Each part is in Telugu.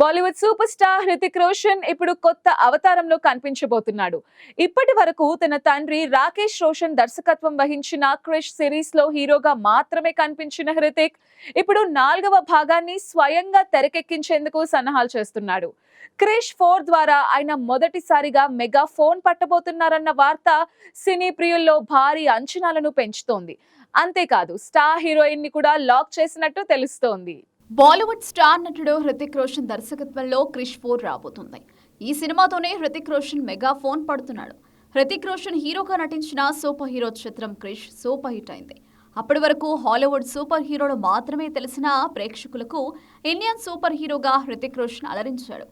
బాలీవుడ్ సూపర్ స్టార్ హృతిక్ రోషన్ ఇప్పుడు కొత్త అవతారంలో కనిపించబోతున్నాడు. ఇప్పటి వరకు తన తండ్రి రాకేష్ రోషన్ దర్శకత్వం వహించిన క్రిష్ సిరీస్లో హీరోగా మాత్రమే కనిపించిన హృతిక్ ఇప్పుడు నాలుగవ భాగాన్ని స్వయంగా తెరకెక్కించేందుకు సన్నాహాలు చేస్తున్నాడు. క్రిష్ ఫోర్ ద్వారా ఆయన మొదటిసారిగా మెగా ఫోన్ పట్టబోతున్నారన్న వార్త సినీ ప్రియుల్లో భారీ అంచనాలను పెంచుతోంది. అంతేకాదు స్టార్ హీరోయిన్ని కూడా లాక్ చేసినట్టు తెలుస్తోంది. బాలీవుడ్ స్టార్ నటుడు హృతిక్ రోషన్ దర్శకత్వంలో క్రిష్ ఫోర్ రాబోతుంది. ఈ సినిమాతోనే హృతిక్ రోషన్ మెగా ఫోన్ పడుతున్నాడు. హృతిక్ రోషన్ హీరోగా నటించిన సూపర్ హీరో చిత్రం క్రిష్ సూపర్ హిట్ అయింది. అప్పటి వరకు హాలీవుడ్ సూపర్ హీరోలు మాత్రమే తెలిసిన ప్రేక్షకులకు ఇండియన్ సూపర్ హీరోగా హృతిక్ రోషన్ అలరించాడు.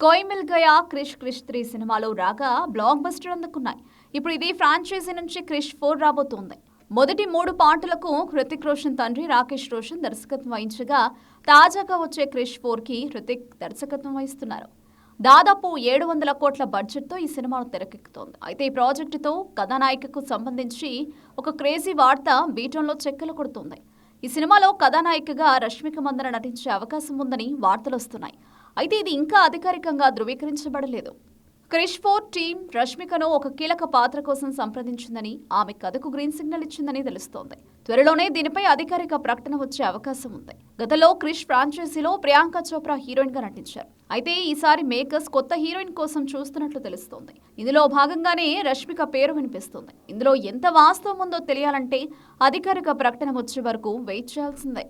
కోయిమిల్ గయా క్రిష్ క్రిష్ త్రీ సినిమాలు రాగా బ్లాక్ బస్టర్ అందుకున్నాయి. ఇప్పుడు ఇది ఫ్రాంచైజీ నుంచి క్రిష్ ఫోర్ రాబోతోంది. మొదటి మూడు పాటలకు హృతిక్ రోషన్ తండ్రి రాకేష్ రోషన్ దర్శకత్వం వహించగా తాజాగా వచ్చే క్రిష్ ఫోర్కి హృతిక్ దర్శకత్వం వహిస్తున్నారు. దాదాపు ఏడు వందల కోట్ల బడ్జెట్తో ఈ సినిమాను తెరకెక్కుతోంది. అయితే ఈ ప్రాజెక్టుతో కథానాయికకు సంబంధించి ఒక క్రేజీ వార్త బీటంలో చెక్కలు కొడుతుంది. ఈ సినిమాలో కథానాయికగా రష్మిక మందన నటించే అవకాశం ఉందని వార్తలు వస్తున్నాయి. అయితే ఇది ఇంకా అధికారికంగా ధృవీకరించబడలేదు. క్రిష్ ఫోర్ టీం రష్మికను ఒక కీలక పాత్ర కోసం సంప్రదించిందని ఆమె కథకు గ్రీన్ సిగ్నల్ ఇచ్చిందని తెలుస్తోంది. త్వరలోనే దీనిపై అధికారిక ప్రకటన వచ్చే అవకాశం ఉంది. గతంలో క్రిష్ ఫ్రాంచైజీలో ప్రియాంక చోప్రా హీరోయిన్గా నటించారు. అయితే ఈసారి మేకర్స్ కొత్త హీరోయిన్ కోసం చూస్తున్నట్లు తెలుస్తోంది. ఇందులో భాగంగానే రష్మిక పేరు వినిపిస్తుంది. ఇందులో ఎంత వాస్తవం ఉందో తెలియాలంటే అధికారిక ప్రకటన వచ్చే వరకు వెయిట్ చేయాల్సిందే.